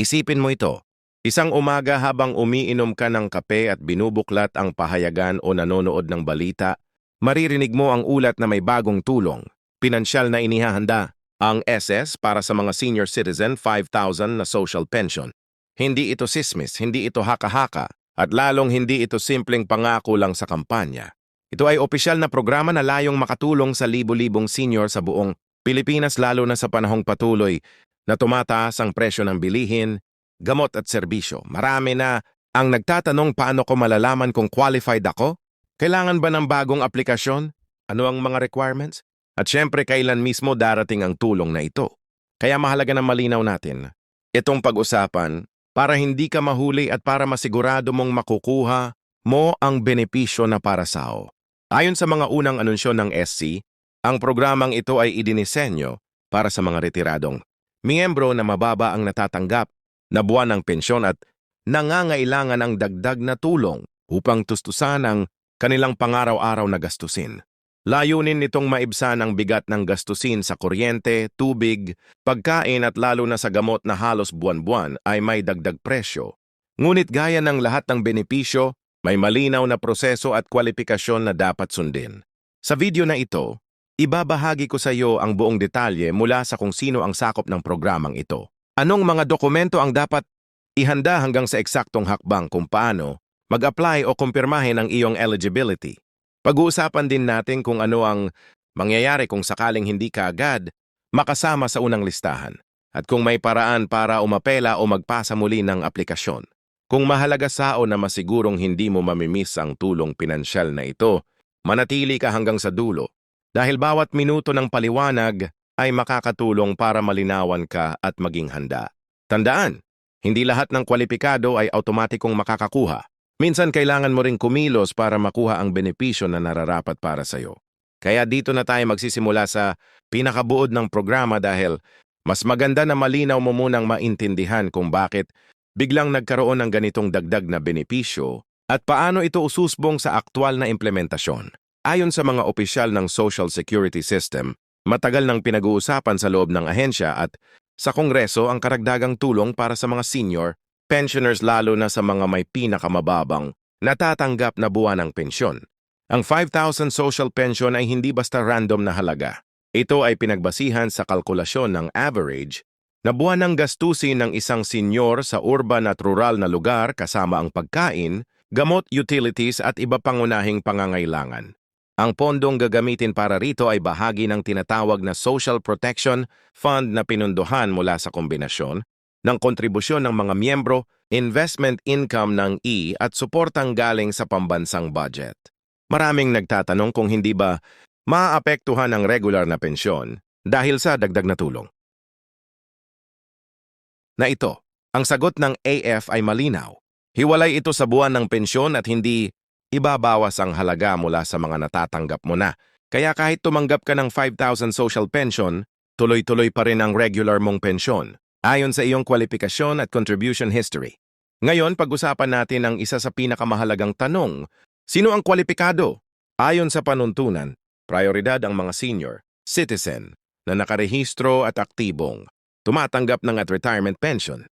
Isipin mo ito. Isang umaga habang umiinom ka ng kape at binubuklat ang pahayagan o nanonood ng balita, maririnig mo ang ulat na may bagong tulong. Pinansyal na inihahanda ang SS para sa mga senior citizen 5,000 na social pension. Hindi ito sismis, hindi ito haka-haka, at lalong hindi ito simpleng pangako lang sa kampanya. Ito ay opisyal na programa na layong makatulong sa libo-libong senior sa buong Pilipinas lalo na sa panahong patuloy na tumataas ang presyo ng bilihin, gamot at serbisyo. Marami na ang nagtatanong paano ko malalaman kung qualified ako? Kailangan ba ng bagong aplikasyon? Ano ang mga requirements? At syempre kailan mismo darating ang tulong na ito? Kaya mahalaga na malinaw natin itong pag-usapan para hindi ka mahuli at para masigurado mong makukuha mo ang benepisyo na para sao. Ayon sa mga unang anunsyo ng SC, ang programang ito ay idinisenyo para sa mga retiradong miyembro na mababa ang natatanggap na buwan ng pensyon at nangangailangan ng dagdag na tulong upang tustusan ang kanilang pangaraw-araw na gastusin. Layunin nitong maibsan ang bigat ng gastusin sa kuryente, tubig, pagkain at lalo na sa gamot na halos buwan-buwan ay may dagdag presyo. Ngunit gaya ng lahat ng benepisyo, may malinaw na proseso at kwalifikasyon na dapat sundin. Sa video na ito, ibabahagi ko sa iyo ang buong detalye mula sa kung sino ang sakop ng programang ito. Anong mga dokumento ang dapat ihanda hanggang sa eksaktong hakbang kung paano mag-apply o kumpirmahin ang iyong eligibility. Pag-uusapan din natin kung ano ang mangyayari kung sakaling hindi ka agad makasama sa unang listahan at kung may paraan para umapela o magpasa muli ng aplikasyon. Kung mahalaga sao na masigurong hindi mo mamimiss ang tulong pinansyal na ito, manatili ka hanggang sa dulo dahil bawat minuto ng paliwanag ay makakatulong para malinawan ka at maging handa. Tandaan, hindi lahat ng kwalipikado ay automatikong makakakuha. Minsan kailangan mo ring kumilos para makuha ang benepisyo na nararapat para sa'yo. Kaya dito na tayo magsisimula sa pinakabuod ng programa dahil mas maganda na malinaw mo munang maintindihan kung bakit biglang nagkaroon ng ganitong dagdag na benepisyo at paano ito ususbong sa aktwal na implementasyon. Ayon sa mga opisyal ng Social Security System, matagal nang pinag-uusapan sa loob ng ahensya at sa Kongreso ang karagdagang tulong para sa mga senior pensioners lalo na sa mga may pinakamababang natatanggap na buwan ng pensyon. Ang 5,000 social pension ay hindi basta random na halaga. Ito ay pinagbasihan sa kalkulasyon ng average na buwan ng gastusin ng isang senyor sa urban at rural na lugar kasama ang pagkain, gamot, utilities at iba pangunahing pangangailangan. Ang pondong gagamitin para rito ay bahagi ng tinatawag na Social Protection Fund na pinunduhan mula sa kombinasyon ng kontribusyon ng mga miyembro, investment income ng E at suportang galing sa pambansang budget. Maraming nagtatanong kung hindi ba maaapektuhan ang regular na pensyon dahil sa dagdag na tulong. Na ito, ang sagot ng AF ay malinaw. Hiwalay ito sa buwan ng pensyon at hindi ibabawas ang halaga mula sa mga natatanggap mo na. Kaya kahit tumanggap ka ng 5,000 social pension, tuloy-tuloy pa rin ang regular mong pensyon ayon sa iyong kwalifikasyon at contribution history. Ngayon, pag-usapan natin ang isa sa pinakamahalagang tanong, sino ang kwalipikado? Ayon sa panuntunan, prioridad ang mga senior, citizen, na nakarehistro at aktibong, tumatanggap ng at retirement pension.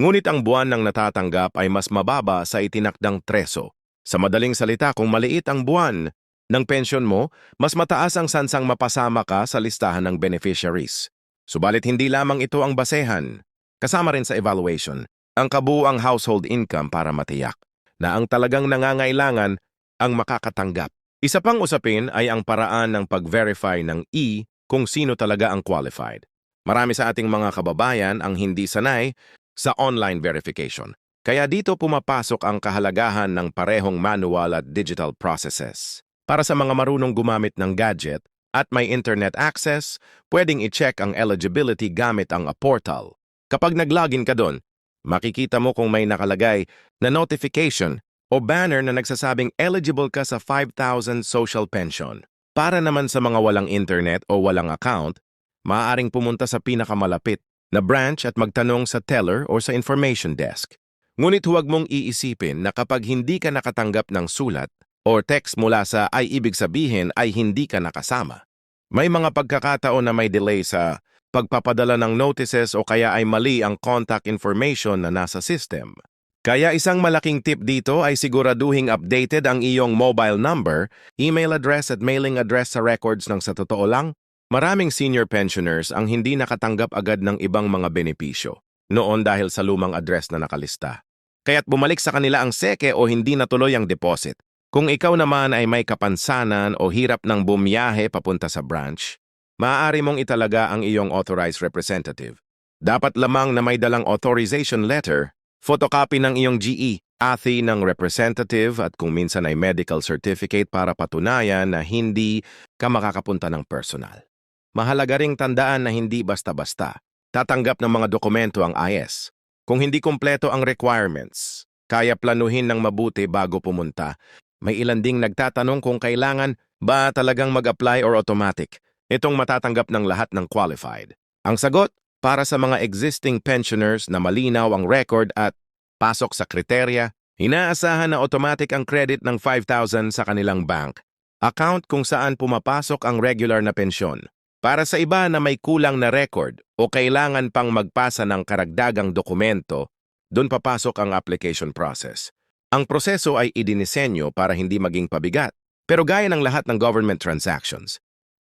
Ngunit ang buwan ng natatanggap ay mas mababa sa itinakdang treso. Sa madaling salita, kung maliit ang buwan ng pension mo, mas mataas ang sansang mapasama ka sa listahan ng beneficiaries. Subalit hindi lamang ito ang basehan. Kasama rin sa evaluation, ang kabuuang household income para matiyak na ang talagang nangangailangan ang makakatanggap. Isa pang usapin ay ang paraan ng pag-verify ng E kung sino talaga ang qualified. Marami sa ating mga kababayan ang hindi sanay sa online verification. Kaya dito pumapasok ang kahalagahan ng parehong manual at digital processes. Para sa mga marunong gumamit ng gadget, at may internet access, pwedeng i-check ang eligibility gamit ang portal. Kapag nag-login ka doon, makikita mo kung may nakalagay na notification o banner na nagsasabing eligible ka sa 5,000 social pension. Para naman sa mga walang internet o walang account, maaaring pumunta sa pinakamalapit na branch at magtanong sa teller o sa information desk. Ngunit huwag mong iisipin na kapag hindi ka nakatanggap ng sulat, or text mula sa ay ibig sabihin ay hindi ka nakasama. May mga pagkakataon na may delay sa pagpapadala ng notices o kaya ay mali ang contact information na nasa system. Kaya isang malaking tip dito ay siguraduhing updated ang iyong mobile number, email address at mailing address sa records ng sa totoo lang, maraming senior pensioners ang hindi nakatanggap agad ng ibang mga benepisyo noon dahil sa lumang address na nakalista. Kaya't bumalik sa kanila ang seke o hindi natuloy ang deposit. Kung ikaw naman ay may kapansanan o hirap ng bumiyahe papunta sa branch, maaari mong italaga ang iyong authorized representative. Dapat lamang na may dalang authorization letter, photocopy ng iyong GE, ATI ng representative at kung minsan ay medical certificate para patunayan na hindi ka makakapunta ng personal. Mahalaga ring tandaan na hindi basta-basta. Tatanggap ng mga dokumento ang IS. Kung hindi kumpleto ang requirements, kaya planuhin ng mabuti bago pumunta. May ilan ding nagtatanong kung kailangan ba talagang mag-apply or automatic. Itong matatanggap ng lahat ng qualified. Ang sagot, para sa mga existing pensioners na malinaw ang record at pasok sa kriteria, inaasahan na automatic ang credit ng 5,000 sa kanilang bank. Account kung saan pumapasok ang regular na pensyon. Para sa iba na may kulang na record o kailangan pang magpasa ng karagdagang dokumento, doon papasok ang application process. Ang proseso ay idinisenyo para hindi maging pabigat, pero gaya ng lahat ng government transactions.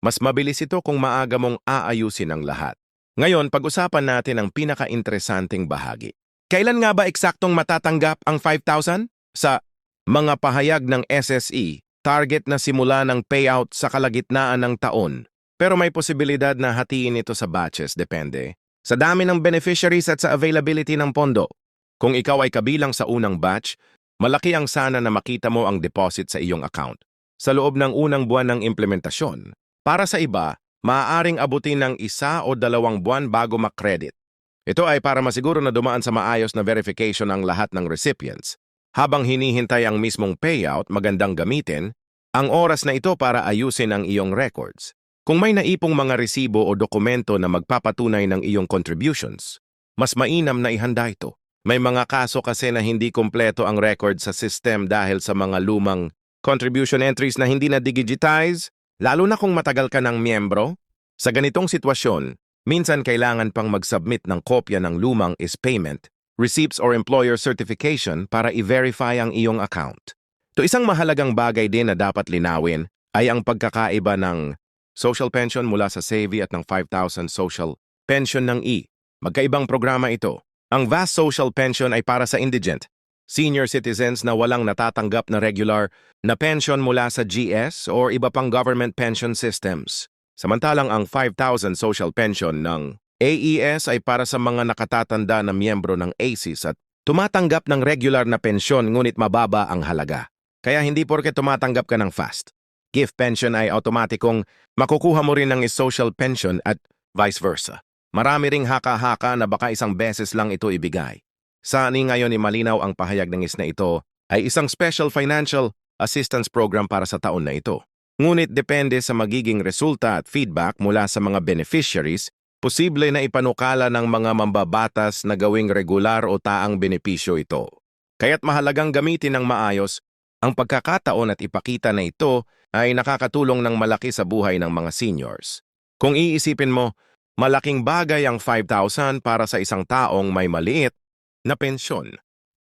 Mas mabilis ito kung maaga mong aayusin ang lahat. Ngayon, pag-usapan natin ang pinaka-interesanting bahagi. Kailan nga ba eksaktong matatanggap ang 5,000? Sa mga pahayag ng SSE, target na simula ng payout sa kalagitnaan ng taon. Pero may posibilidad na hatiin ito sa batches, depende. Sa dami ng beneficiaries at sa availability ng pondo. Kung ikaw ay kabilang sa unang batch, malaki ang sana na makita mo ang deposit sa iyong account. Sa loob ng unang buwan ng implementasyon, para sa iba, maaaring abutin ng isa o dalawang buwan bago makredit. Ito ay para masiguro na dumaan sa maayos na verification ang lahat ng recipients. Habang hinihintay ang mismong payout, magandang gamitin ang oras na ito para ayusin ang iyong records. Kung may naipong mga resibo o dokumento na magpapatunay ng iyong contributions, mas mainam na ihanda ito. May mga kaso kasi na hindi kompleto ang record sa system dahil sa mga lumang contribution entries na hindi na digitize, lalo na kung matagal ka ng miyembro. Sa ganitong sitwasyon, minsan kailangan pang mag-submit ng kopya ng lumang is payment, receipts or employer certification para i-verify ang iyong account. To isang mahalagang bagay din na dapat linawin ay ang pagkakaiba ng social pension mula sa SAVI at ng 5,000 social pension ng E. Magkaibang programa ito. Ang vast social pension ay para sa indigent, senior citizens na walang natatanggap na regular na pension mula sa GS or iba pang government pension systems. Samantalang ang 5,000 social pension ng AES ay para sa mga nakatatanda na miyembro ng ACES at tumatanggap ng regular na pensyon ngunit mababa ang halaga. Kaya hindi porke tumatanggap ka ng fast. Gift pension ay automatikong makukuha mo rin ng social pension at vice versa. Marami ring haka-haka na baka isang beses lang ito ibigay. Sani ngayon ni malinaw ang pahayag ng isna ito ay isang special financial assistance program para sa taon na ito. Ngunit depende sa magiging resulta at feedback mula sa mga beneficiaries, posible na ipanukala ng mga mambabatas na gawing regular o taang benepisyo ito. Kaya't mahalagang gamitin ng maayos ang pagkakataon at ipakita na ito ay nakakatulong ng malaki sa buhay ng mga seniors. Kung iisipin mo, malaking bagay ang 5,000 para sa isang taong may maliit na pensyon.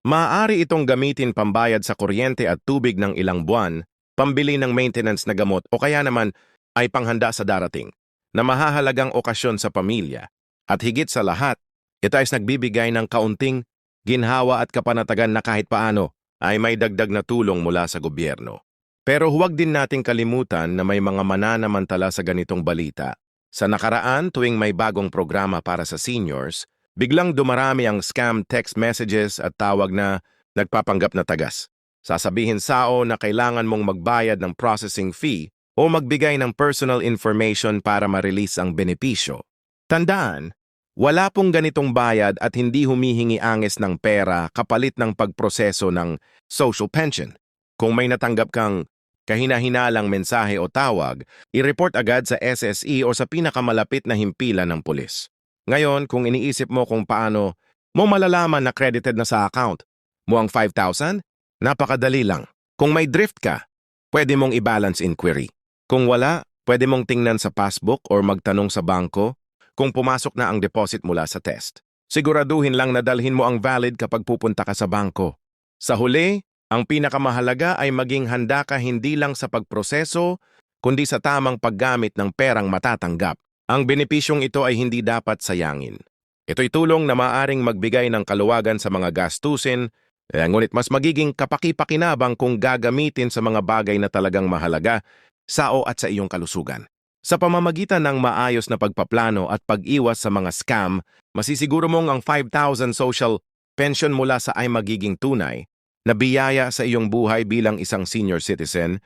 Maaari itong gamitin pambayad sa kuryente at tubig ng ilang buwan, pambili ng maintenance na gamot o kaya naman ay panghanda sa darating na mahahalagang okasyon sa pamilya. At higit sa lahat, ito ay nagbibigay ng kaunting ginhawa at kapanatagan na kahit paano ay may dagdag na tulong mula sa gobyerno. Pero huwag din nating kalimutan na may mga mananamantala sa ganitong balita. Sa nakaraan tuwing may bagong programa para sa seniors, biglang dumarami ang scam text messages at tawag na nagpapanggap na tagas. Sasabihin sao na kailangan mong magbayad ng processing fee o magbigay ng personal information para ma-release ang benepisyo. Tandaan, wala pong ganitong bayad at hindi humihingi anges ng pera kapalit ng pagproseso ng social pension. Kung may natanggap kang kahina-hinalang mensahe o tawag, i-report agad sa SSE o sa pinakamalapit na himpilan ng pulis. Ngayon, kung iniisip mo kung paano mo malalaman na credited na sa account mo ang 5,000, napakadali lang. Kung may drift ka, pwede mong i-balance inquiry. Kung wala, pwede mong tingnan sa passbook or magtanong sa bangko kung pumasok na ang deposit mula sa test. Siguraduhin lang na dalhin mo ang valid kapag pupunta ka sa bangko. Sa huli, ang pinakamahalaga ay maging handa ka hindi lang sa pagproseso, kundi sa tamang paggamit ng perang matatanggap. Ang benepisyong ito ay hindi dapat sayangin. Ito'y tulong na maaring magbigay ng kaluwagan sa mga gastusin, eh, ngunit mas magiging kapaki-pakinabang kung gagamitin sa mga bagay na talagang mahalaga sa o at sa iyong kalusugan. Sa pamamagitan ng maayos na pagpaplano at pag-iwas sa mga scam, masisiguro mong ang 5,000 social pension mula sa ay magiging tunay na biyaya sa iyong buhay bilang isang senior citizen